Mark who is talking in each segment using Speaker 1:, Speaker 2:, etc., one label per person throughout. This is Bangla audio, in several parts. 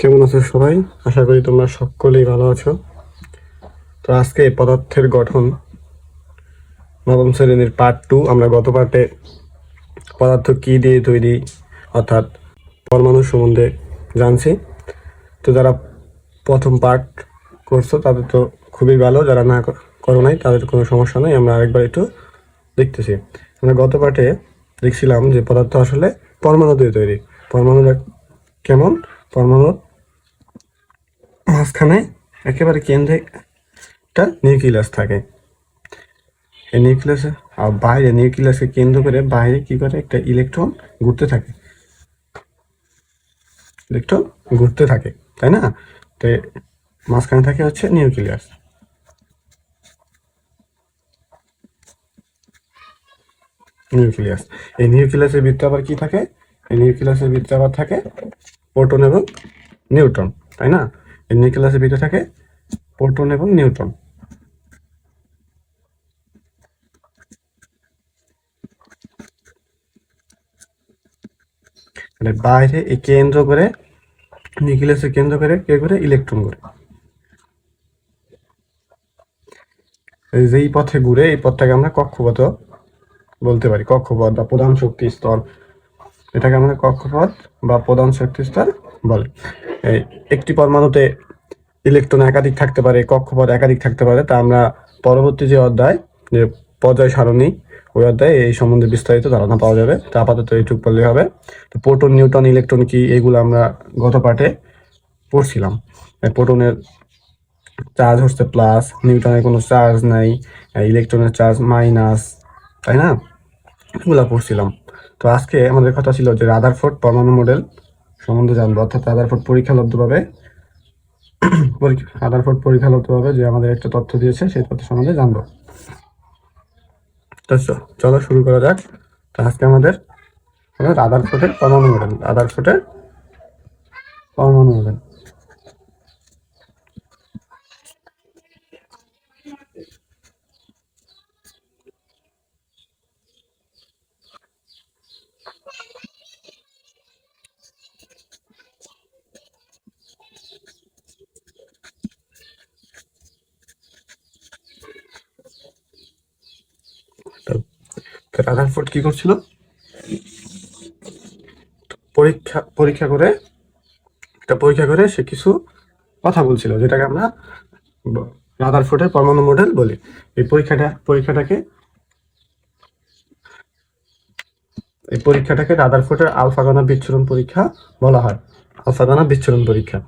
Speaker 1: কেমন আছো সবাই? আশা করি তোমরা সকলেই ভালো আছো। তো আজকে পদার্থের গঠন নবম শ্রেণির পার্ট টু আমরা গত পার্টে পদার্থ কি দিয়ে তৈরি, অর্থাৎ পরমাণু সম্বন্ধে জানছি। তো যারা প্রথম পার্ট করছ, তাদের তো খুবই ভালো, যারা না কর- নাই, তাদের কোনো সমস্যা নেই, আমরা আরেকবার একটু দেখতেছি। আমরা গত পার্টে দেখছিলাম যে পদার্থ আসলে পরমাণু দিয়ে তৈরি। পরমাণু কেমন? পরমাণুর মাঝখানে একেবারে কেন্দ্রে একটা নিউক্লিয়াস থাকে। এই নিউক্লিয়াসে, আর বাইরে নিউক্লিয়াসকে কেন্দ্র করে বাইরে কি করে? একটা ইলেকট্রন ঘুরতে থাকে। ইলেকট্রন ঘুরতে থাকে, তাই না? তো মাঝখানে থাকে হচ্ছে নিউক্লিয়াস। নিউক্লিয়াস। এই নিউক্লিয়াসের ভিতরে আবার কি থাকে? এই নিউক্লিয়াসের ভিতরে আবার থাকে প্রোটন এবং নিউট্রন, তাই না? এই নিউক্লিয়াসের ভিতরে থাকে প্রোটন এবং নিউট্রন মানে বাইরে এই কেন্দ্র করে নিউক্লিয়াসে কেন্দ্র করে, কে করে? ইলেকট্রন করে। যেই পথে ঘুরে, এই পথটাকে আমরা কক্ষপথ বলতে পারি। কক্ষপথ বা প্রধান শক্তি স্তর। এটাকে আমরা কক্ষপথ বা প্রধান শক্তি স্তর বলে। একটি পরমাণুতে ইলেকট্রন একাধিক থাকতে পারে, কক্ষপথ একাধিক থাকতে পারে, তা আমরা পরবর্তী যে অধ্যায়, যে পর্যায় সারণী, ওই অধ্যায়ে এই সম্বন্ধে বিস্তারিত ধারণা পাওয়া যাবে। তা আপাতত এইটুক বললেই হবে। তো প্রোটন নিউটন ইলেকট্রন কি এগুলো আমরা গত পাঠে পড়ছিলাম। প্রোটনের চার্জ হচ্ছে প্লাস নিউটনের কোনো চার্জ নাই ইলেকট্রনের চার্জ মাইনাস, তাই না? এগুলো পড়ছিলাম। তো আজকে আমাদের কথা ছিল যে রাদারফোর্ড পরমাণু মডেল সম্বন্ধে জানব। অর্থাৎ পরীক্ষালব্ধভাবে, পরীক্ষা রাদারফোর্ড পরীক্ষালব্ধভাবে যে আমাদের একটা তথ্য দিয়েছে, সেই তথ্য সম্বন্ধে জানব। চলো শুরু করা যাক। তো আজকে আমাদের আধার রাদারফোর্ডের পরমাণু মডেল আদারফোর্ডের পরমাণু মডেল তো রাদারফোর্ড কি করছিল? পরীক্ষা পরীক্ষা করে, একটা পরীক্ষা করে সে কিছু কথা বলছিল, যেটাকে আমরা রাদারফোর্ডের পরমাণু মডেল বলি। এই পরীক্ষাটা, পরীক্ষাটাকে, এই পরীক্ষাটাকে রাদারফোর্ডের আলফা কণা বিচ্ছুরণ পরীক্ষা বলা হয়। আলফা কণা বিচ্ছুরণ পরীক্ষা।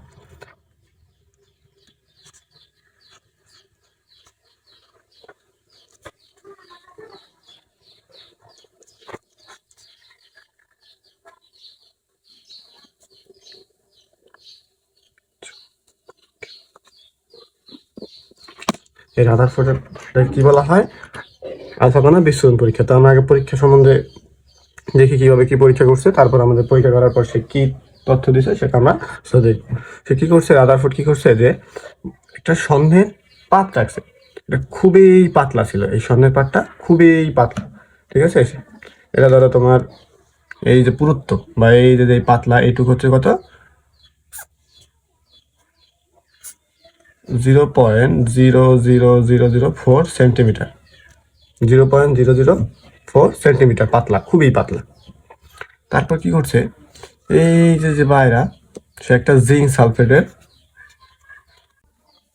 Speaker 1: এই রাদারফোর্ডের কি বলা হয়? আলফা কণা বিচ্ছুরণ পরীক্ষা। তো আমরা আগে পরীক্ষা সম্বন্ধে দেখি কীভাবে কি পরীক্ষা করছে, তারপর আমাদের পরীক্ষা করার পর সে কি তথ্য দিছে সেটা আমরা দেখব। সে কি করছে রাদারফোর্ড কি করছে, যে একটা স্বর্ণের পাত রাখছে। এটা খুবই পাতলা ছিল, এই স্বর্ণের পাতটা খুবই পাতলা। ঠিক আছে? এটা ধরো তোমার এই যে পুরুত্ব বা এই যে পাতলা, এইটুকু হচ্ছে কত? Zero point zero zero zero zero four centimetre zero point zero zero four centimetre পাতলা, খুবই পাতলা। তারপর কি করছে? এই যে যে বাইরা সে একটা জিঙ্ক সালফেটের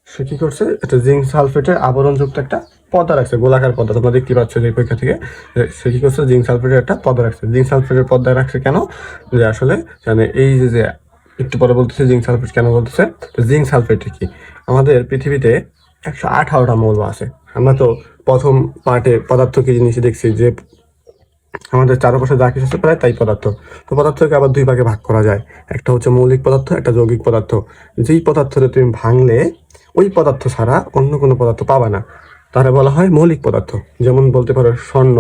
Speaker 1: সে কি করছে? একটা জিঙ্ক সালফেটের আবরণযুক্ত একটা পর্দা রাখছে, গোলাকার পদা তোমরা দেখতে পাচ্ছ যে পরীক্ষা থেকে সে কি করছে? জিঙ্ক সালফেটের একটা পর্দা রাখছে। জিঙ্ক সালফেটের পর্দা রাখছে কেন? যে আসলে মানে এই যে একটু পরে বলতেছে জিঙ্ক সালফেট কেন বলতেছে? জিঙ্ক সালফেট কি? আমাদের পৃথিবীতে একশো আঠারোটা মৌল আছে। আমরা তো প্রথম পার্টে পদার্থ কি জিনিস দেখছি যে আমাদের চারপাশে যা কিছু আছে প্রায় তাই পদার্থ। তো পদার্থকে আবার দুই ভাগে ভাগ করা যায়। একটা হচ্ছে মৌলিক পদার্থ, একটা যৌগিক পদার্থ। যেই পদার্থটা তুমি ভাঙলে, ওই পদার্থ ছাড়া অন্য কোনো পদার্থ পাবা না। তারা বলা হয় মৌলিক পদার্থ। যেমন বলতে পারো স্বর্ণ,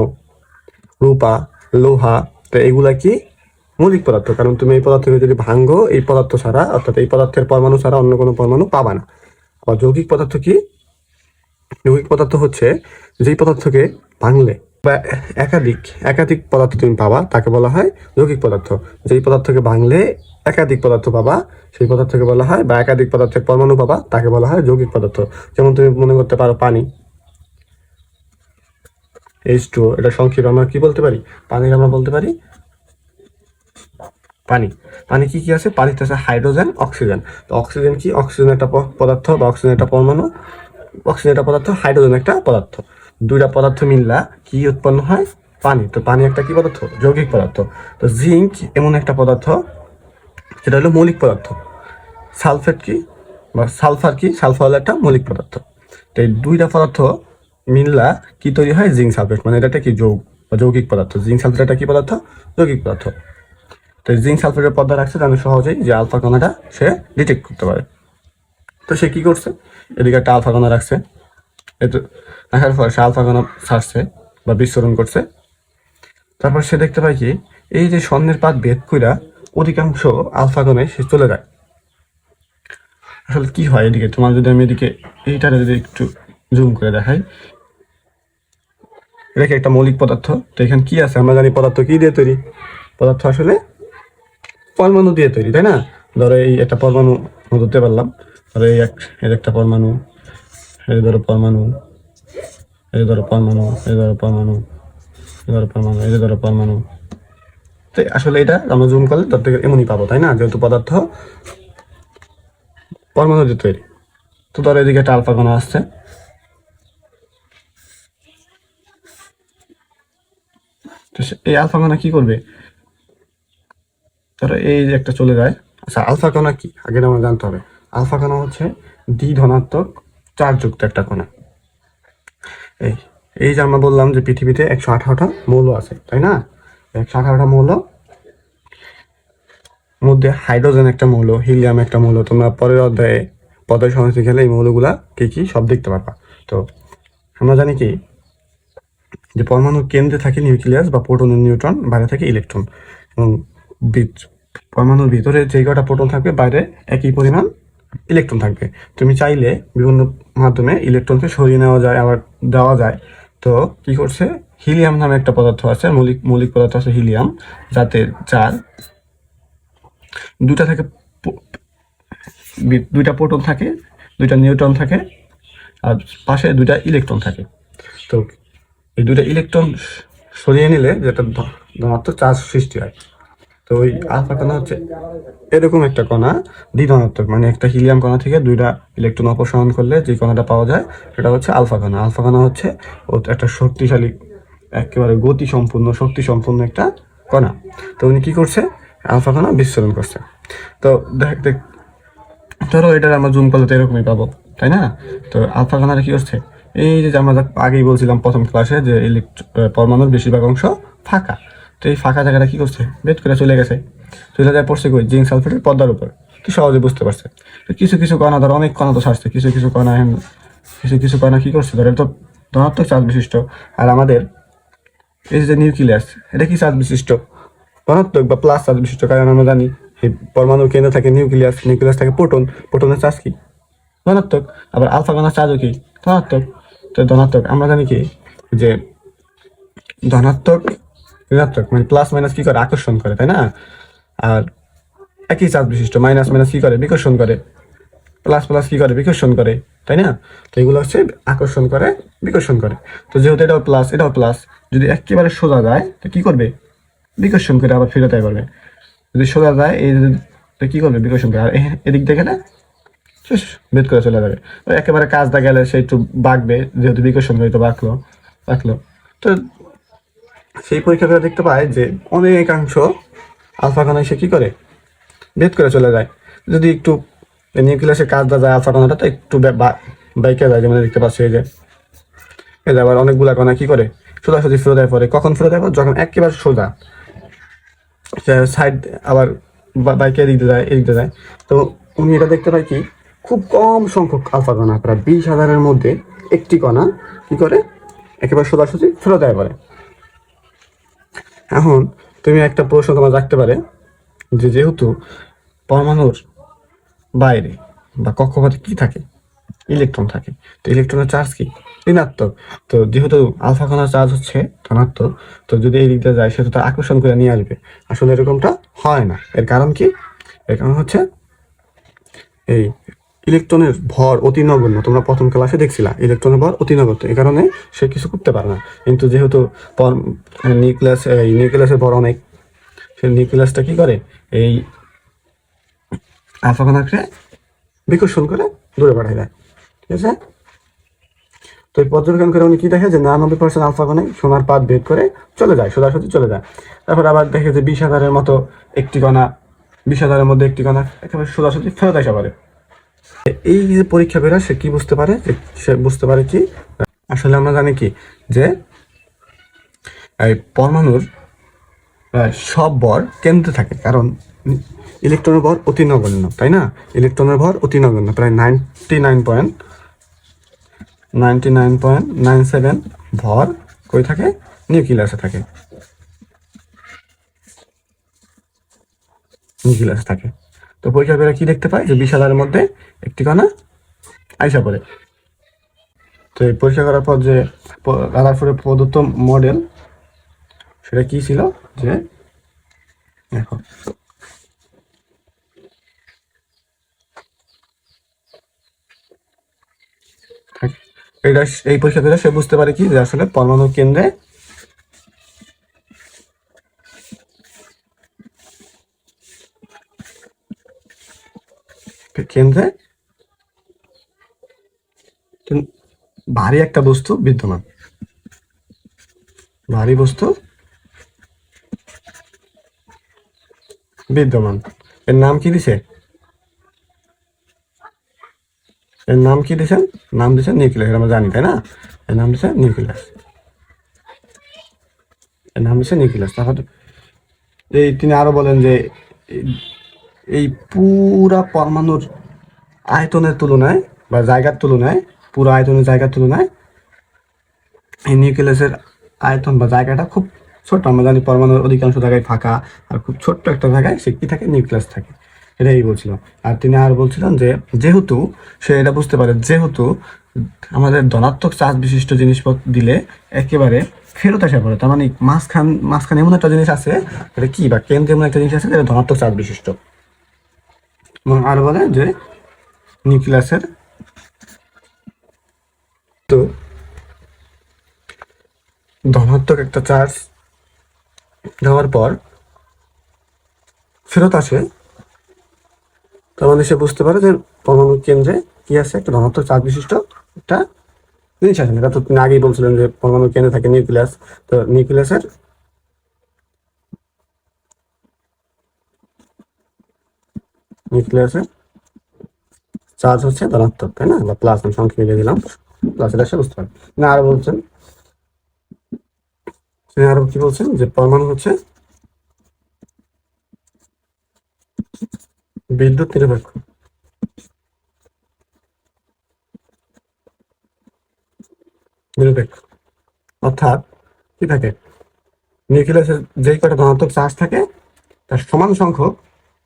Speaker 1: রূপা, লোহা, তো এগুলা কি মৌলিক পদার্থ। কারণ তুমি এই পদার্থকে যদি ভাঙো, এই পদার্থ ছাড়া, অর্থাৎ এই পদার্থের পরমাণু ছাড়া অন্য কোনো পরমাণু পাবা না। আবার যৌগিক পদার্থ কি? যৌগিক পদার্থ হচ্ছে যেই পদার্থকে ভাঙলে বা একাধিক একাধিক পদার্থ তুমি পাবা, তাকে বলা হয় যৌগিক পদার্থ। যেই পদার্থকে ভাঙলে একাধিক পদার্থ পাবা, সেই পদার্থকে বলা হয় বা একাধিক পদার্থের পরমাণু পাবা, তাকে বলা হয় যৌগিক পদার্থ। যেমন তুমি মনে করতে পারো পানি। এইচ টু এটা সংক্ষেপে আমরা কি বলতে পারি? পানির আমরা বলতে পারি পানি। পানি কি কি আছে? পানিতে আছে হাইড্রোজেন, অক্সিজেন। তো অক্সিজেন কি? অক্সিজেন একটা পদার্থ বা অক্সিজেন একটা পরমাণু। অক্সিজেন একটা পদার্থ, হাইড্রোজেন একটা পদার্থ। দুইটা পদার্থ মিললা কি উৎপন্ন হয়? পানি। তো পানি একটা কি পদার্থ? যৌগিক পদার্থ। তো জিঙ্ক এমন একটা পদার্থ, যেটা হলো মৌলিক পদার্থ। সালফেট কি? বা সালফার কি? সালফার হলো একটা মৌলিক পদার্থ। তো এই দুইটা পদার্থ মিললা কি তৈরি হয়? Zinc sulphate. মানে এটা একটা কি যৌগ বা যৌগিক পদার্থ। জিঙ্ক সালফেট একটা কি পদার্থ? যৌগিক পদার্থ। তো জিঙ্ক সালফেটের পর্দা রাখছে তাহলে সহজেই যে আলফা কণাটা সে ডিটেক্ট করতে পারে। তো সে কি করছে? এদিকে একটা আলফা কণা রাখছে। এতো রাখার পর সে আলফা কণা ছাড়ছে বা বিস্ফোরণ করছে। তারপর সে দেখতে পায় কি, এই যে স্বর্ণের পাত ভেদ কইরা অধিকাংশ আলফা কণায় সে চলে যায়। আসলে কি হয় এদিকে? তোমার যদি আমি এদিকে এইটারে যদি একটু জুম করে দেখাই। এটা কি একটা মৌলিক পদার্থ। তো এখানে কি আছে? আমরা জানি পদার্থ কি দিয়ে তৈরি? পদার্থ আসলে পরমাণু দিয়ে তৈরি, তাই না? ধরো এই একটা পরমাণু ধরতে পারলাম। ধরো এই এক এর একটা পরমাণু, এই ধরো পরমাণু, এই ধরো পরমাণু, এই ধরো পরমাণু, এই ধরো পরমাণু, এই ধরো পরমাণু। তো আসলে এটা আমরা জুম করলে তার থেকে এমনই পাবো, তাই না? যেহেতু পদার্থ পরমাণু দিয়ে তৈরি। তো ধরো এদিকে একটা আলফা কণা আসছে। এই আলফা কণা কি করবে? ধরো এই যে একটা চলে যায়। আচ্ছা আলফা কণা কি? আগে আমরা জানতে হবে। আলফা কণা হচ্ছে দ্বি ধনাত্মক চার্জযুক্ত একটা কণা। এই এই যে আমরা বললাম যে পৃথিবীতে একশো আঠারোটা মৌল আছে, তাই না? একশো আঠারোটা মৌল, মধ্যে হাইড্রোজেন একটা মৌল, হিলিয়াম একটা মৌল। তোমরা পরের অধ্যায়ে পদের সমস্যা খেলে এই মৌলগুলা কি কি সব দেখতে পারবা। তো আমরা জানি কি? যে পরমাণুর কেন্দ্রে থাকে নিউক্লিয়াস বা প্রোটন নিউট্রন, বাইরে থাকে ইলেকট্রন। এবং পরমাণুর ভিতরে যে কটা প্রোটন থাকবে, বাইরে একই পরিমাণ ইলেকট্রন থাকবে। তুমি চাইলে বিভিন্ন মাধ্যমে ইলেকট্রনকে সরিয়ে নেওয়া যায়, আবার দেওয়া যায়। তো কি করছে? হিলিয়াম নামে একটা পদার্থ আছে, মৌলিক মৌলিক পদার্থ আছে হিলিয়াম যাতে যার দুটা থেকে দুইটা প্রোটন থাকে, দুইটা নিউট্রন থাকে, আর পাশে দুইটা ইলেকট্রন থাকে। তো এই দুইটা ইলেকট্রন সরিয়ে নিলে যেটা ধনাত্মক চার্জ সৃষ্টি হয়। তো ওই আলফা কণা হচ্ছে এরকম একটা কণা দ্বিধনাত্মক মানে একটা হিলিয়াম কণা থেকে দুইটা ইলেকট্রন অপসারণ করলে যে কণাটা পাওয়া যায় সেটা হচ্ছে আলফা কণা। আলফা কণা হচ্ছে ও একটা শক্তিশালী, একেবারে গতি সম্পূর্ণ শক্তি সম্পূর্ণ একটা কণা। তো উনি কী করছে? আলফা কণা বিস্ফোরণ করছে। তো দেখ দেখ, ধরো এটার আমরা জুম করলে তো এরকমই পাবো, তাই না? তো আলফা কণাটা কি করছে? এই যে আমরা আগেই বলছিলাম প্রথম ক্লাসে যে ইলেকট্র পরমাণুর বেশিরভাগ অংশ ফাঁকা। তো এই ফাঁকা জায়গাটা কী করছে বেদ করে চলে গেছে। চলে যায় পড়ছে কই? জিঙ্ক সালফেটের পর্দার উপর। কি সহজে বুঝতে পারছে তো কিছু কিছু কণা ধরো, অনেক কণা তো ছাড়ছে। কিছু কিছু কণা কিছু কিছু কণা কী করছে? ধরো তো ধনাত্মক চার্জ বিশিষ্ট। আর আমাদের এই যে নিউক্লিয়াস, এটা কি চার্জ বিশিষ্ট? ধনাত্মক বা প্লাস চার্জ বিশিষ্ট, কারণ আমরা জানি এই পরমাণুর কেন্দ্রে থাকে নিউক্লিয়াস নিউক্লিয়াস থাকে প্রোটন। প্রোটনের চার্জ কি? ধনাত্মক। আবার আলফা কণার চার্জও কি? ধনাত্মক। তো ধনাত্মক, আমরা জানি কি? যে ধনাত্মক ঋণাত্মক মানে প্লাস মাইনাস কি করে? আকর্ষণ করে, তাই না? আর একই চার্জ বিশিষ্ট মাইনাস মাইনাস কি করে? বিকর্ষণ করে। প্লাস প্লাস কি করে? বিকর্ষণ করে, তাই না? তো এগুলো হচ্ছে আকর্ষণ করে, বিকর্ষণ করে। তো যেহেতু এটাও প্লাস এটাও প্লাস যদি একেবারে সোজা যায়, তো কি করবে? বিকর্ষণ করে আবার ফেরত করবে যদি সোজা যায়, এই তো কি করবে? বিকর্ষণ করে। আর এদিক দেখে না বেদ করে চলে যাবে। একেবারে কাজটা গেলে সে একটু বাঁকবে, যেহেতু বিকর্ষণ করে তো বাঁকলো বাঁকলো। তো সেই পরীক্ষা দেখতে পায় যে অনেকাংশ আলফা কণা সে কী করে? ভেদ করে চলে যায়। যদি একটু নিউক্লিয়াসে কাজটা যায় আলফা কণাটা তো একটু বাইকে যায়, যেমন দেখতে পাচ্ছি এই যে। যে আবার অনেকগুলা কণা কী করে? সোজাসুজি দেয় পরে। কখন ফেরত দেয় যখন একেবারে সোজা। সাইড আবার বাইকে দিয়ে যায়, এদিক যায়। তো উনি এটা দেখতে পায় কি? খুব কম সংখ্যক আলফা কণা প্রায় বিশ হাজারের মধ্যে একটি কণা কী করে? একেবারে সোজাসুজি দেয় পরে। এখন তুমি একটা প্রশ্ন তোমার রাখতে পারে যে যেহেতু পরমাণুর বাইরে বা কক্ষপথে কি থাকে? ইলেকট্রন থাকে। তো ইলেকট্রনের চার্জ কি? ঋণাত্মক। তো যেহেতু আলফা কণার চার্জ হচ্ছে ধনাত্মক, তো যদি এই দিকটা যায় সেটা তো আকর্ষণ করে নিয়ে আসবে। আসলে এরকমটা হয় না। এর কারণ কি? এর কারণ হচ্ছে এই ইলেকট্রনের ভর অতি নগণ্য। তোমরা প্রথম ক্লাসে দেখছিলা, ইলেকট্রনের ভর অতি নগণ্য। এই কারণে সে কিছু করতে পারে না। কিন্তু যেহেতু নিউক্লিয়াস এই নিউক্লিয়াসের ভর অনেক, সে নিউক্লিয়াসটা কি করে? এই আলফা কণাকে বিকর্ষণ করে দূরে পাঠায় দেয়। ঠিক আছে? তো এই পর্যবেক্ষণ করে উনি কি দেখে? যে নিরানব্বই পার্সেন্ট আলফা কণে সোনার পাত ভেদ করে চলে যায়, সোজাসুজি চলে যায়। তারপর আবার দেখে যে বিশ হাজারের মতো একটি কণা, বিশ হাজারের মধ্যে একটি কণা একেবারে সোজাসুজি ফেরত আসা পারে এই যে পরীক্ষা সে কি বুঝতে পারে? সে বুঝতে পারে কি? আসলে আমরা জানি কি? যে, এই পরমাণুর সব ভর কেন্দ্রে থাকে। কারণ ইলেকট্রনের ভর অতি নগণ্য, তাই না? ইলেকট্রনের ভর অতি নগণ্য, প্রায় ninety nine point, ninety nine point nine seven ভর কই থাকে? নিউক্লিয়াসে থাকে। নিউক্লিয়াসে থাকে। তো পরীক্ষা করে কি দেখতে পাই? যে বিশ হাজারের মধ্যে একটি কণা আইসা পড়ে। তো এই পরীক্ষা করার পর যে রাদারফোর্ডের প্রদত্ত মডেল, সেটা কি ছিল? যে দেখো। এটা এই পরীক্ষা করে সে বুঝতে পারে কি? যে আসলে পরমাণু কেন্দ্রে কেন্দ্রে কিন- ভারী একটা বস্তু বিদ্যমান। ভারী বস্তু বিদ্যমান। এর নাম কি দিছে? এর নাম কি দিছেন নাম দিছেন নিউক্লিয়াস আমরা জানি, তাই না? এর নাম দিছে নিউক্লিয়াস। এর নাম দিছে নিউক্লিয়াস। তারপর এই তিনি আরও বলেন যে এই- পুরা পরমাণুর আয়তনের তুলনায় বা জায়গার তুলনায়, পুরো আয়তনের জায়গার তুলনায় এই নিউক্লিয়াসের আয়তন বা জায়গাটা খুব ছোট। আমরা জানি পরমাণুর অধিকাংশ জায়গায় ফাঁকা আর খুব ছোট্ট একটা জায়গায় সে কি থাকে? নিউক্লিয়াস থাকে। এটাই বলছিল আর তিনি আর বলছিলেন যে, যেহেতু সে এটা বুঝতে পারে, যেহেতু আমাদের ধনাত্মক চার্জ বিশিষ্ট জিনিসপত্র দিলে একেবারে ফেরত আসা পড়ে, তার মানে মাঝখান, মাঝখানে এমন একটা জিনিস আছে, এটা কি বা কেন্দ্রে এমন একটা জিনিস আছে যেটা ধনাত্মক চার্জ বিশিষ্ট। এবং আর বলে যে নিউক্লিয়াসের তো ধনাত্মক একটা চার্জ দেওয়ার পর ফেরত আসে তার মানে সে বুঝতে পারে যে পরমাণু কেন্দ্রে কি আছে, একটা ধনাত্মক চার্জ বিশিষ্ট একটা জিনিস আছে। তো আগেই বলছিলেন যে পরমাণু কেন্দ্রে থাকে নিউক্লিয়াস, তো নিউক্লিয়াসের নিউক্লিয়াসের চার্জ হচ্ছে ধনাত্মক, তাই না? বা প্লাস আমি সংখ্যা মিলিয়ে দিলাম। প্লাস এটা সে বুঝতে পারে না আরও বলছেন। আরও কি বলছেন? যে পরমাণু হচ্ছে বিদ্যুৎ নিরপেক্ষ। নিরপেক্ষ। অর্থাৎ কি থাকে? নিউক্লিয়াসের যেই কয়টা ধনাত্মক চার্জ থাকে, তার সমান সংখ্যক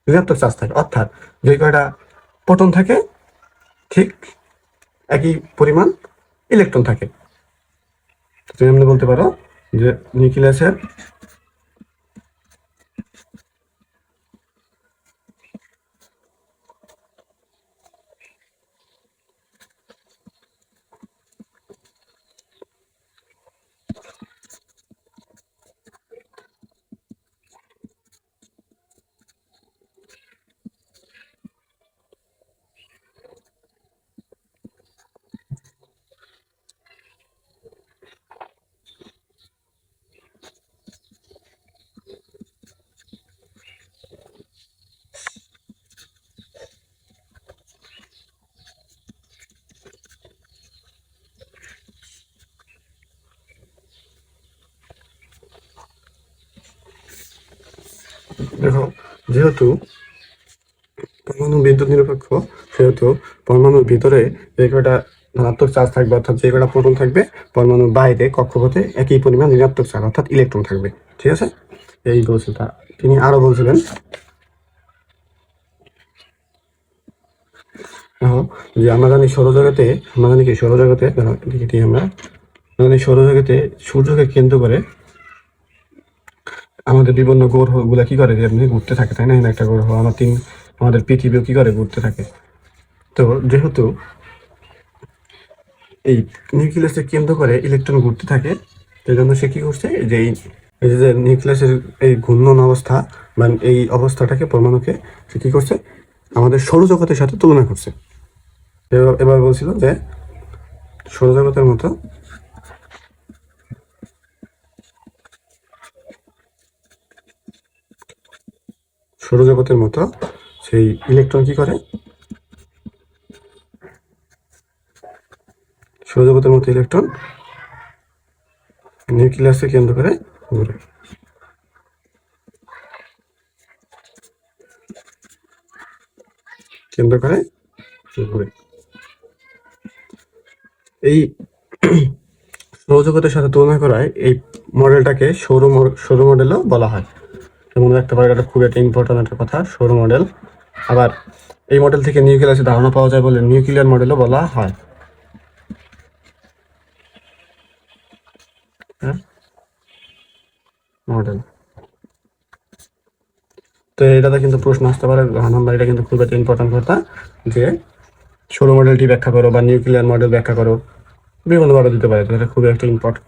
Speaker 1: ঋণাত্মক চার্জ থাকে। অর্থাৎ যে কয়টা প্রোটন থাকে, ঠিক একই পরিমাণ ইলেকট্রন থাকে। তুমি এমনি বলতে পারো যে নিউক্লিয়াসের দেখো, যেহেতু পরমাণু বিদ্যুৎ নিরপেক্ষ, সেহেতু পরমাণুর ভিতরে যে কয়টা ধনাত্মক চার্জ থাকবে, অর্থাৎ যে কয়টা প্রোটন থাকবে, পরমাণুর বাইরে কক্ষপথে একই পরিমাণ ঋণাত্মক চার্জ, অর্থাৎ ইলেকট্রন থাকবে। ঠিক আছে? এই বলছেন তিনি আরও বলছিলেন যে আমরা জানি সৌরজগতে, আমরা জানি কি সৌরজগতে আমরা জানি সৌরজগতে সূর্যকে কেন্দ্র করে আমাদের বিভিন্ন গ্রহগুলা কি করে এমনি ঘুরতে থাকে, তাই না? একটা গ্রহ আমার তিন আমাদের পৃথিবীও কি করে ঘুরতে থাকে? তো যেহেতু এই নিউক্লিয়াসকে কেন্দ্র করে ইলেকট্রন ঘুরতে থাকে, সেই জন্য সে কি করছে? যে এই যে নিউক্লিয়াসের এই ঘূর্ণন অবস্থা বা এই অবস্থাটাকে, পরমাণুকে, সে কি করছে? আমাদের সৌরজগতের সাথে তুলনা করছে। এবার বলছিল যে সৌরজগতের মতো সৌরজগতের মতো সেই ইলেকট্রন কি করে? সৌরজগতের মতো ইলেকট্রন নিউক্লিয়াসকে কেন্দ্র করে ঘুরে। কেন্দ্র করে ঘুরে। এই সৌরজগতের সাথে তুলনা করায় এই মডেলটাকে সৌর সৌর মডেলও বলা হয়। মনে রাখতে পারে এটা খুব একটা ইম্পর্টেন্ট একটা কথা সৌর মডেল আবার এই মডেল থেকে নিউক্লিয়াসের ধারণা পাওয়া যায় বলে নিউক্লিয়ার মডেলও বলা হয়। হ্যাঁ? মডেল তো এটাতে কিন্তু প্রশ্ন আসতে পারে নাম্বার এটা কিন্তু খুব একটা ইম্পর্টেন্ট কথা যে সৌর মডেলটি ব্যাখ্যা করো বা নিউক্লিয়ার মডেল ব্যাখ্যা করো, বিভিন্নভাবে দিতে পারে, এটা খুবই একটা ইম্পর্টেন্ট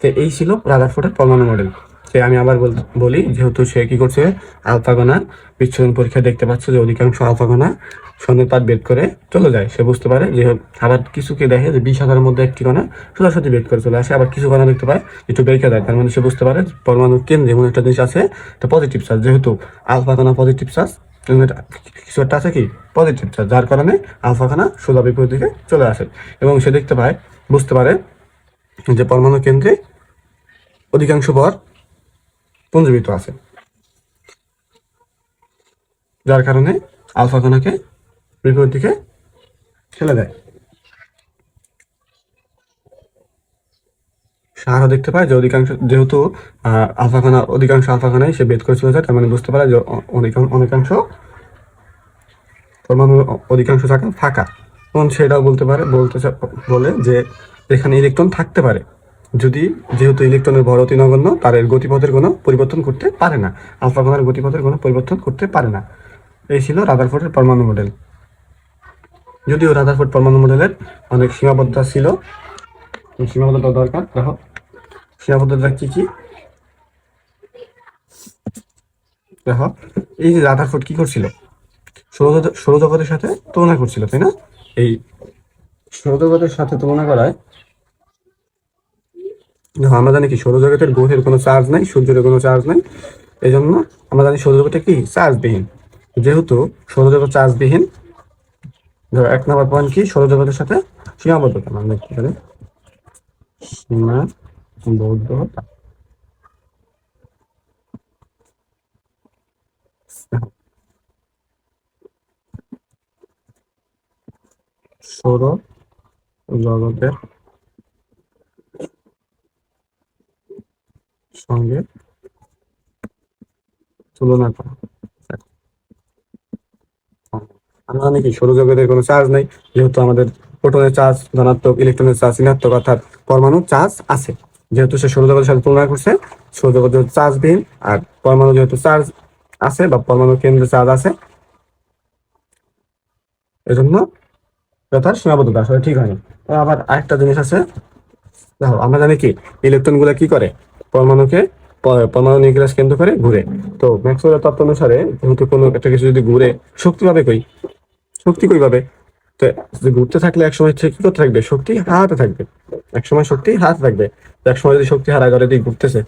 Speaker 1: তো এই ছিল রাদারফোর্ডের পরমাণু মডেল সে আমি আবার বল- যেহেতু সে কি করছে, আলফাগোনা বিচ্ছুরণ পরীক্ষা দেখতে পাচ্ছে যে অধিকাংশ আলফাগোনা সন্ধিপাত বেদ করে চলে যায়। সে বুঝতে পারে যে আবার কিছুকে দেখে যে বিশ হাজারের মধ্যে একটি কণা সোজাসুজি বেদ করে চলে আসে, আবার কিছু কণা দেখতে পায়, একটু বেঁকে দেয়। তার মানে সে বুঝতে পারে যে পরমাণুর কেন্দ্রে এমন একটা জিনিস আছে তো পজিটিভ চার্জ যেহেতু আলফা কণা পজিটিভ চার্জ কিছু একটা আছে কি পজিটিভ চার্জ যার কারণে আলফা কণা সোজা বিপরীত দিকে চলে আসে। এবং সে দেখতে পায়, বুঝতে পারে যে পরমাণু কেন্দ্রে অধিকাংশ ভর পুঞ্জীবিত আছে। যার কারণে আলফা কণাকে বিপরীত দিকে ঠেলে দেয়। সাহারা দেখতে পায় যে অধিকাংশ যেহেতু আহ, আলফা অধিকাংশ আলফা কণাই সে বেদ করে চলে যায় তার মানে বুঝতে পারে যে অনেকাংশ পরমাণু অধিকাংশ থাকা ফাঁকা। সেটাও বলতে পারে বলতে বলে যে এখানে ইলেকট্রন থাকতে পারে। যদি যেহেতু ইলেকট্রনের ভর অতি নগণ্য তার এর গতিপথের কোনো পরিবর্তন করতে পারে না। আলফা কণার গতিপথের কোনো পরিবর্তন করতে পারে না। এই ছিল রাদারফোর্ডের পরমাণু মডেল। যদিও রাদারফোর্ড পরমাণু মডেলের অনেক সীমাবদ্ধতা ছিল সীমাবদ্ধতা দরকার। দেখো সীমাবদ্ধতা কি কি? দেখো, এই যে রাদারফোর্ড কি করছিল? সৌরজগতের সাথে তুলনা করছিল, তাই না? এই সৌরজগতের সাথে তুলনা করায় আমরা জানি কি, সৌরজগতের গ্রহের কোনো চার্জ নাই, সূর্যের কোনো চার্জ নাই। এই জন্য আমরা জানি সৌরজগৎটা কি? চার্জবিহীন। যেহেতু সৌরজগৎ চার্জবিহীন, ধরো এক নম্বর পয়েন্ট কি? সৌরজগতের সাথে সীমাবদ্ধতা আমরা কি করে সীমাবদ্ধতা। সৌর জগতের সঙ্গে তুলনা করা। আমরা জানি সৌরজগতের কোনো চার্জ নাই, যেহেতু আমাদের প্রোটনের চার্জ ধনাত্মক, ইলেকট্রনের চার্জ ঋণাত্মক, অর্থাৎ পরমাণু চার্জ আছে। যেহেতু সে সৌরজগতের সাথে তুলনা করছে সৌরজগৎ যেহেতু চার্জবিহীন, আর পরমাণু যেহেতু চার্জ আছে বা পরমাণু কেন্দ্রে চার্জ আছে, এজন্য যথার সীমাবদ্ধতা, আসলে ঠিক হয়নি। আবার আরেকটা জিনিস আছে, দেখো, আমরা জানি কি ইলেকট্রনগুলা কি করে? পরমাণুকে পরমাণু নিউক্লিয়াস কেন্দ্র করে ঘুরে। তো ম্যাক্সওয়েলের তত্ত্ব অনুসারে যেহেতু কোনো একটা কিছু যদি ঘুরে, শক্তি পাবে কই? শক্তি কই পাবে? তো যদি ঘুরতে থাকলে এক সময় সে কি করতে থাকবে? শক্তি হারাতে থাকবে। এক সময় শক্তি হারাতে থাকবে। তো এক সময় যদি শক্তি হারা ধরে এদিকে ঘুরতেছে।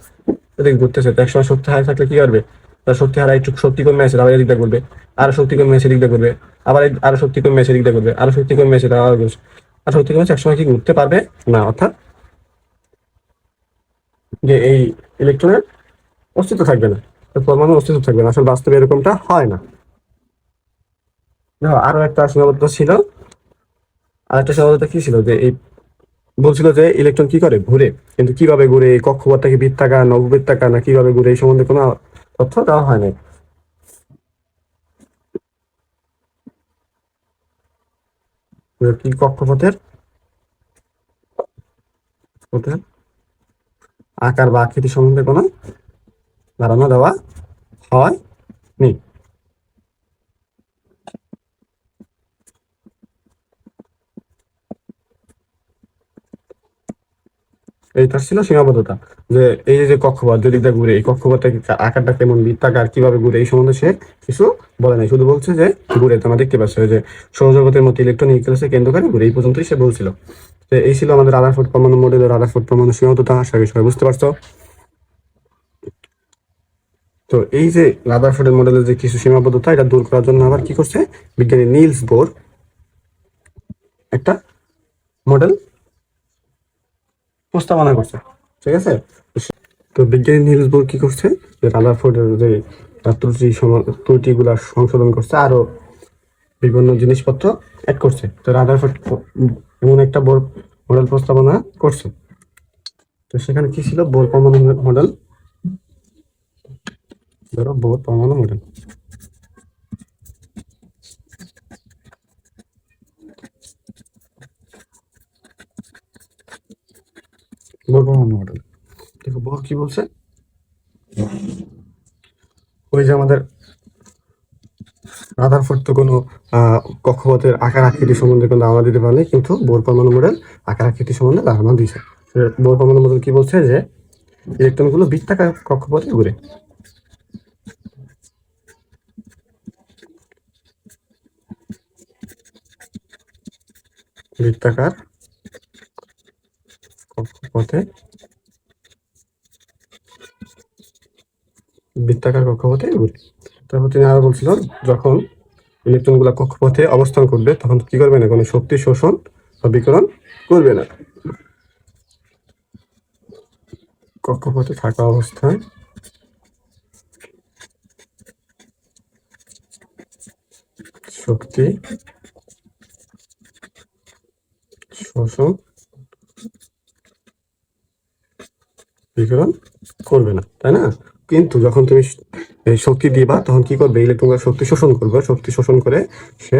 Speaker 1: এদিকে ঘুরতেছে। তো এক সময় শক্তি হারায় থাকলে কি করবে? তার শক্তি হারায় একটু শক্তি কমে আসে, আবার এদিকটা করবে আরও শক্তি কমে আসে, এদিকটা করবে আবার আরও শক্তি কমে আসে, এদিকটা করবে আরও শক্তি কমে আসে আবার। আর শক্তি কমে একসময় কি ঘুরতে পারবে? না, অর্থাৎ যে এই ইলেকট্রনের অস্তিত্ব থাকবে না পরমাণুর অস্তিত্ব থাকবে না। আসলে বাস্তবে এরকমটা হয় না। দেখো, আরও একটা সীমাবদ্ধতা ছিল। আর একটা সীমাবদ্ধতা কি ছিল? যে এই বলছিল যে ইলেকট্রন কি করে? ঘুরে। কিন্তু কীভাবে ঘুরে? এই কক্ষপথটা কি বৃত্তাকার, নববৃত্তাকার, না কীভাবে ঘুরে? এই সম্বন্ধে কোনো তথ্য দেওয়া হয় নাই কি কক্ষপথের? পথের আকার বা আকৃতি সম্বন্ধে কোনো ধারণা দেওয়া হয় নি। এইটা ছিল সীমাবদ্ধতা, যে এই যে কক্ষপথ যদি এটা ঘুরে, এই কক্ষপথের আকারটা কেমন, বৃত্তাকার কীভাবে ঘুরে, এই সম্বন্ধে সে কিছু বলে নাই। শুধু বলছে যে, ঘুরে, তোমরা দেখতে পাচ্ছ যে সৌরজগতের মতো ইলেকট্রন নিউক্লিয়াসে কেন্দ্র করে ঘুরে, এই পর্যন্তই সে বলছিল। তো এই ছিল আমাদের আধার ফুট পরমাণু, মডেলের আধার ফুট পরমাণু সীমাবদ্ধতা, আশা করি সবাই বুঝতে পারছ। তো এই যে রাদারফোর্ডের মডেলের যে কিছু সীমাবদ্ধতা, এটা দূর করার জন্য আবার কি করছে? বিজ্ঞানী নিলস বোর একটা মডেল প্রস্তাবনা করছে, ঠিক আছে? তো বিজ্ঞানী নিলস বোর কি করছে? যে রাদারফোর্ডের যে ত্রুটি সম- ত্রুটিগুলা সংশোধন করছে, আরও বিভিন্ন জিনিসপত্র অ্যাড করছে। তো রাদারফোর্ড এমন একটা বোর মডেল প্রস্তাবনা করছে। তো সেখানে কি ছিল? বোর পরমাণু মডেল ধরো বোর পরমাণু মডেল বোর মডেল দেখো বোর কি বলছে? ওই যে আমাদের রাদারফোর্ড তো কোনো কক্ষপথের আকার আকৃতি সম্বন্ধে কোনো ধারণা দিতে পারেনি, কিন্তু বোর পরমাণু মডেল আকার আকৃতি সম্বন্ধে ধারণা দিয়েছে। বোর পরমাণু মডেল কি বলছে যে, ইলেকট্রনগুলো বৃত্তাকার কক্ষপথে ঘুরে। বৃত্তাকার কক্ষপথে বৃত্তাকার কক্ষপথে ঘুরে। তারপর তিনি আরও বলছিল যখন ইলেকট্রনগুলা কক্ষপথে অবস্থান করবে, তখন কি করবে না? কোনো শক্তি শোষণ বা বিকিরণ করবে না। কক্ষপথে থাকা অবস্থায় শক্তি শোষণ বিকরণ করবে না, তাই না? কিন্তু যখন তুমি শক্তি দিবা, তখন কি করবে? ইলেকট্রন শক্তি শোষণ করবে, শক্তি শোষণ করে সে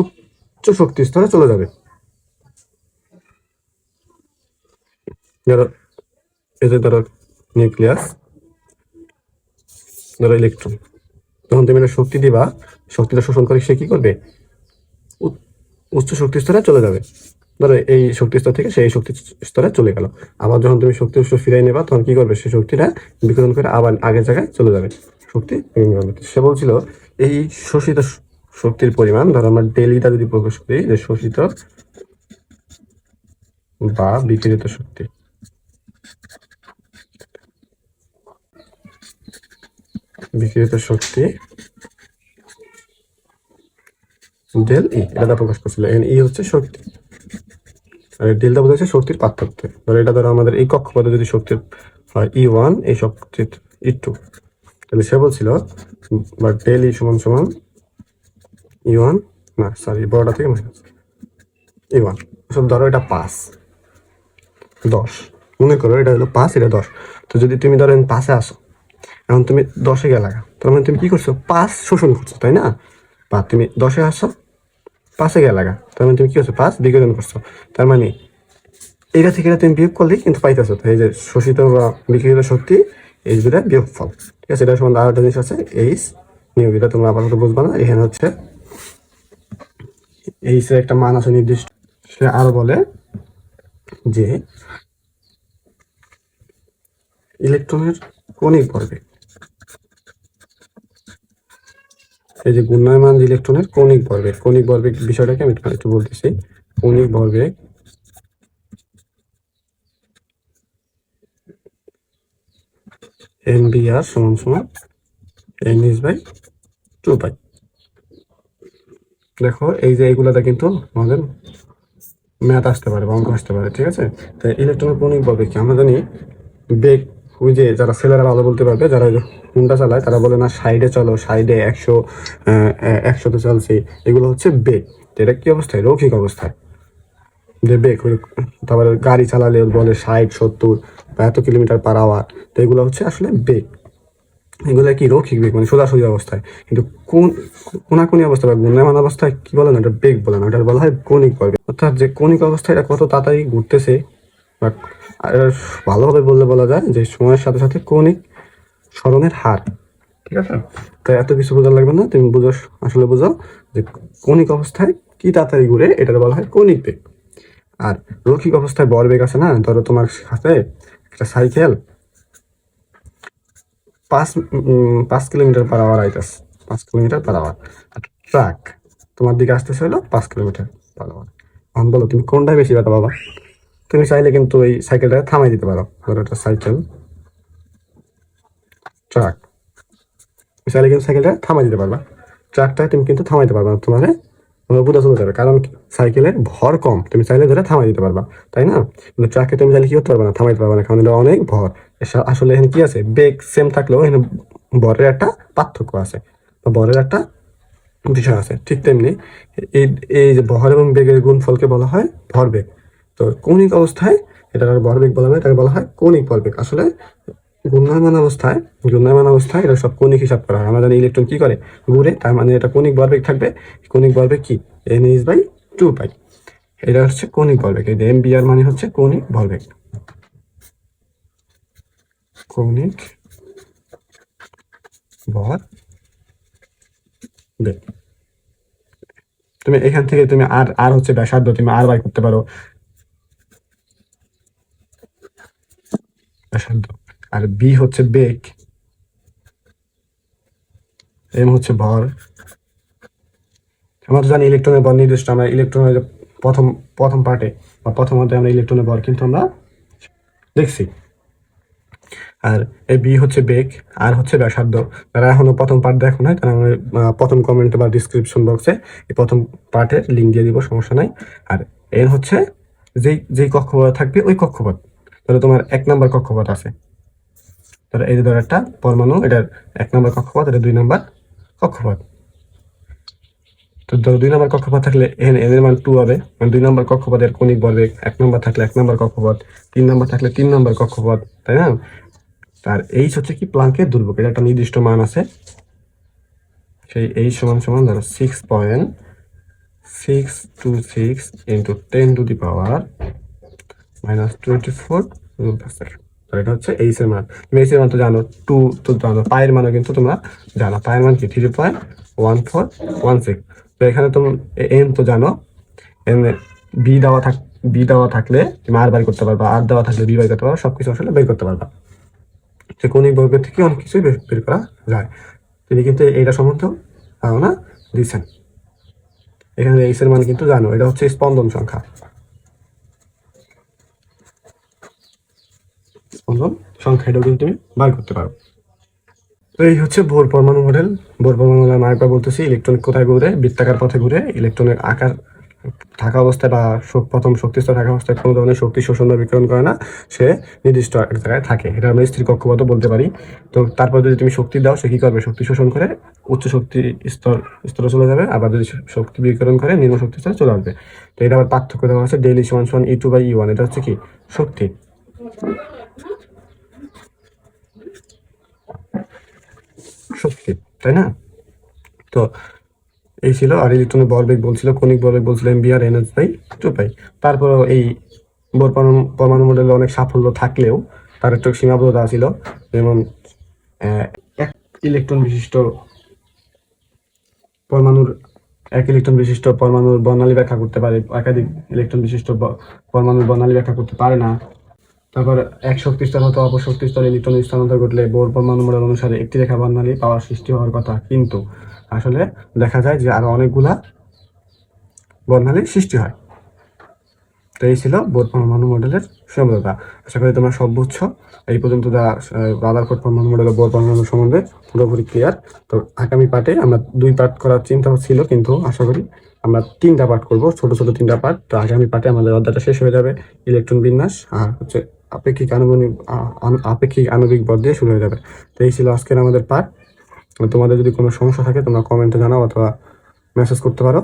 Speaker 1: উচ্চ শক্তি স্তরে চলে যাবে। ধরো নিউক্লিয়াস, ধরো ইলেকট্রন। যখন তুমি শক্তি দিবা, শক্তিটা শোষণ করে সে কি করবে? উচ্চ শক্তি স্তরে চলে যাবে। ধরো এই শক্তি স্তর থেকে সেই শক্তি স্তরে চলে গেল। আবার যখন তুমি শক্তি উৎস ফিরাই নেবা, তখন কি করবে? সেই শক্তিটা বিকিরণ করে আবার আগের জায়গায় চলে যাবে। শক্তি সে বলছিল, এই শোষিত শক্তির পরিমাণ, ধরো আমরা ডেলিটা যদি প্রকাশ করি, যে শোষিত বা বিকিরিত শক্তি। বিকিরিত শক্তি ডেল ই এটা প্রকাশ করছিল। এন ই হচ্ছে শক্তি। আর ডেলটা বোঝাচ্ছে শক্তির পার্থক্য। ধরো এটা ধরো আমাদের এই কক্ষপথে যদি শক্তির হয় ই ওয়ান এই শক্তির ই টু তাহলে সে বলছিল, বা ডেল ই সমান সমান ই ওয়ান না সরি বড়টা থেকে মাইনাস ই ওয়ান সব ধরো এটা পাঁচ, দশ। মনে করো এটা হলো পাঁচ, এটা দশ। তো যদি তুমি ধরো পাঁচে আসো, এখন তুমি দশে গেলা তার মানে তুমি কি করছ? পাঁচ শোষণ করছ, তাই না? বা তুমি দশে আসছো পাঁচে গেলাগা তার মানে তুমি কি করছ? পাঁচ বিকিরণ করছ। তার মানে এটা থেকে তুমি বিয়োগ করলেই কিন্তু পাইতেছো। এই যে শোষিত বা বিকিরিত শক্তি, এই দুটা বিয়োগ ফল ঠিক আছে? এটা সম্বন্ধে আরেকটা জিনিস আছে এইচ নিয়োগ। এটা তোমরা আপাতত বুঝবা না। এখানে হচ্ছে এইচ এর একটা মান আছে নির্দিষ্ট। সে আরও বলে যে ইলেকট্রনের কণিক ভরবেগ এই যে ঘূর্ণায়মান ইলেকট্রনের কৌণিক ভরবেগ কৌণিক ভরবেগ বিষয়টাকে আমি একটু- বলতেছি। কৌণিক ভরবেগ এন বি আর সমান সমান N is by two pi. দেখো, এই যে এইগুলাতে কিন্তু আমাদের ম্যাথ আসতে পারে, বা অঙ্ক আসতে পারে, ঠিক আছে? তাই ইলেকট্রনের কৌণিক ভরবেগ কি? আমরা জানি বেগ, ওই যে যারা ছেলেরা ভালো বলতে পারবে, যারা হুন্ডা চালায়? তারা বলে, না, সাইডে চলো, সাইডে একশো একশোতে চলছে। এগুলো হচ্ছে বেগ। এটা কি অবস্থায় রৌখিক অবস্থায় যে বেগ তারপরে গাড়ি চালালে বলে ষাট, সত্তর বা এত কিলোমিটার পার আওয়ার। তো এগুলো হচ্ছে আসলে বেগ। এগুলো কি রৌখিক বেগ? মানে সোজাসুজি অবস্থায়। কিন্তু কোন, কোনাকুনি অবস্থা বা ঘূর্ণায়মান অবস্থায় কি বলে না? এটা বেগ বলে না। এটা বলা হয় কণিক বল। অর্থাৎ যে কণিক অবস্থায় এটা কত তাড়াতাড়ি ঘুরতেছে? বা ভালোভাবে বললে বলা যায় যে সময়ের সাথে সাথে কৌণিক স্মরণের হার। ঠিক আছে? তাই এত কিছু বোঝা লাগবে না। তুমি বুঝো আসলে বোঝাও যে কৌণিক অবস্থায় কি তাড়াতাড়ি ঘুরে এটা বলা হয় কৌণিক বেগ। আর রৈখিক অবস্থায় বল বেগ আছে না? ধরো তোমার সাথে একটা সাইকেল পাঁচ উম, পাঁচ কিলোমিটার পার আওয়ার আইতাছে পাঁচ কিলোমিটার পার আওয়ার আর ট্রাক তোমার দিকে আসতেছে হলো পাঁচ কিলোমিটার পার আওয়ার এখন বলো তুমি কোনটা বেশি ব্যথা বাবা তুমি চাইলে কিন্তু এই সাইকেলটাকে থামাই দিতে পারো। ধরো একটা সাইকেল ট্রাক। চাইলে কিন্তু সাইকেলটা থামাই দিতে পারবা। ট্রাকটা তুমি কিন্তু থামাইতে পারবা তোমার বুঝা চলে যাবে কারণ সাইকেলের ভর কম, তুমি চাইলে ধরে থামাই দিতে পারবা, তাই না? কিন্তু তুমি চাইলে কি করতে পারবে না থামাইতে পারবে না, কারণ এটা অনেক ভর। আসলে এখানে কি আছে? বেগ সেম থাকলেও এখানে একটা পার্থক্য আছে। বা একটা বিষয় আছে, ঠিক তেমনি এই এই যে ভর এবং বেগের গুণফলকে বলা হয় ভরবেগ। তো কৌণিক অবস্থায় এটা ভরবেগ বলা হয়, এটাকে বলা হয় কৌণিক ভরবেগ। আসলে ঘূর্ণায়মান অবস্থায় ঘূর্ণায়মান অবস্থায় এটা সব কৌণিক হিসাব করা হয়। আমরা জানি ইলেকট্রন কি করে? ঘুরে, তার মানে এটা কৌণিক ভরবেগ থাকবে। কৌণিক ভরবেগ কি? N is by two pi এটা হচ্ছে কৌণিক ভরবেগ এই এম বিআর মানে হচ্ছে কৌণিক ভরবেগ কৌণিক তুমি এখান থেকে তুমি আর আর হচ্ছে ব্যাসার্ধ, তুমি আর বাই করতে পারো। ব্যাসার্ধ। আর বি হচ্ছে বেগ এম হচ্ছে ভর আমরা তো জানি ইলেকট্রনের ভর নির্দিষ্ট, আমরা ইলেকট্রনের প্রথম প্রথম পার্টে বা প্রথম অধ্যায়ে আমরা ইলেকট্রনের ভর কিন্তু আমরা দেখছি। আর এই বি হচ্ছে বেগ আর হচ্ছে ব্যাসার্ধ। তারা এখনও প্রথম পার্ট দেখো নাই, তারা আমার প্রথম কমেন্টে বা ডিসক্রিপশন বক্সে এই প্রথম পার্টের লিঙ্ক দিয়ে দিব, সমস্যা নাই। আর এর হচ্ছে যেই যেই কক্ষপথ থাকবে, ওই কক্ষপথ। তাহলে তোমার এক নম্বর কক্ষপথ আছে। ধরো এই যে ধরো একটা পরমাণু, এটার এক নম্বর কক্ষপথ, এটা দুই নম্বর কক্ষপথ। তো ধরো দুই নম্বর কক্ষপথ থাকলে এন এর মান টু হবে মানে দুই নম্বর কক্ষপথের কণিক ভরবেগ এক নম্বর থাকলে এক নম্বর কক্ষপথ, তিন নম্বর থাকলে তিন নম্বর কক্ষপথ, তাই না? তার এইচ হচ্ছে কি প্লাঙ্কের দুর্ভোগ এটা একটা নির্দিষ্ট মান আছে। সেই এইচ সমান সমান ধরো six point six two six into ten to the power minus twenty four এটা হচ্ছে এইচ এর মান এর মান তো জানো টু তো জানো, পায়ের মানও কিন্তু তোমরা জানো। পায়ের মান কি? Three point one four one six তো এখানে তুমি এন তো জানো এন বি দেওয়া থাক বি দেওয়া থাকলে তুমি আর বাই করতে পারবা আর দেওয়া থাকলে বি বাই করতে পারবা, সবকিছু আসলে বের করতে পারবা। যে কৌণিক বর্গের থেকে অনেক কিছুই বের করা যায়। তিনি কিন্তু এইটা সম্বন্ধেও ধারণা দিচ্ছেন এখানে এইচ এর মান কিন্তু জানো, এটা হচ্ছে স্পন্দন সংখ্যা। স্পন্দন সংখ্যা এটাও কিন্তু তুমি বার করতে পারো। তো এই হচ্ছে বোর পরমাণু মডেল। বোর পরমাণু মডেল আমি আরেকবার বলতেছি, ইলেকট্রন কোথায় ঘুরে, বৃত্তাকার পথে ঘুরে, ইলেকট্রনের আকার, থাকা অবস্থায় বা প্রথম শক্তিস্তর থাকা অবস্থায় কোনো ধরনের শক্তি শোষণ বা বিকিরণ করে না, সে নির্দিষ্ট এক জায়গায় থাকে। এটা আমরা স্থির কক্ষপথ বলতে পারি। তো তারপর যদি তুমি শক্তি দাও, সে কী করবে? শক্তি শোষণ করে উচ্চ শক্তি স্তর, স্তরে চলে যাবে। আবার যদি শক্তি বিকিরণ করে, নিম্ন শক্তি স্তরে চলে আসবে। তো এটা আবার পার্থক্য দেওয়া আছে। ডেইলি সমান সমান E two by E one এটা হচ্ছে কি? শক্তি। শক্তি তাই না? তো এই ছিল আর ইলেকট্রনের বলবেগ বলছিল, কণিক বলবেগ বলছিল টু পাই এই পরমাণু মডেলে অনেক সাফল্য থাকলেও তার একটু সীমাবদ্ধতা ছিল, যেমন এক ইলেকট্রন বিশিষ্ট পরমাণুর, এক ইলেকট্রন বিশিষ্ট পরমাণুর বর্ণালী ব্যাখ্যা করতে পারে, একাধিক ইলেকট্রন বিশিষ্ট পরমাণুর বর্ণালী ব্যাখ্যা করতে পারে না। তারপর এক শক্তি স্তর হতে অপর শক্তি ইলেকট্রন স্থানান্তর ঘটলে বোর পরমাণু মডেল অনুসারে একটি রেখা বর্ণালী পাওয়ার সৃষ্টি হওয়ার কথা। কিন্তু আসলে দেখা যায় যে আরও অনেকগুলা বর্ণালী সৃষ্টি হয়। তো এই ছিল বোর পরমাণু মডেলের সীমাবদ্ধতা আশা করি তোমরা সব বুঝছ। এই পর্যন্ত যা রাদারফোর্ড পরমাণু মডেলের বোর পরমাণু সম্বন্ধে পুরোপুরি ক্লিয়ার তো আগামী পার্টে আমরা দুই পার্ট করার চিন্তা ছিল, কিন্তু আশা করি আমরা তিনটা পার্ট করব, ছোট ছোট তিনটা পার্ট তো আগামী পার্টে আমাদের অধ্যায়টা শেষ হয়ে যাবে, ইলেকট্রন বিন্যাস আর হচ্ছে আপেক্ষিক আনুমানিক আপেক্ষিক আণবিক বদ দিয়ে শুরু হয়ে যাবে। তো এই ছিল আজকের আমাদের পার্ট তোমাদের যদি কোনো সমস্যা থাকে, তোমরা কমেন্টে জানাও অথবা মেসেজ করতে পারো।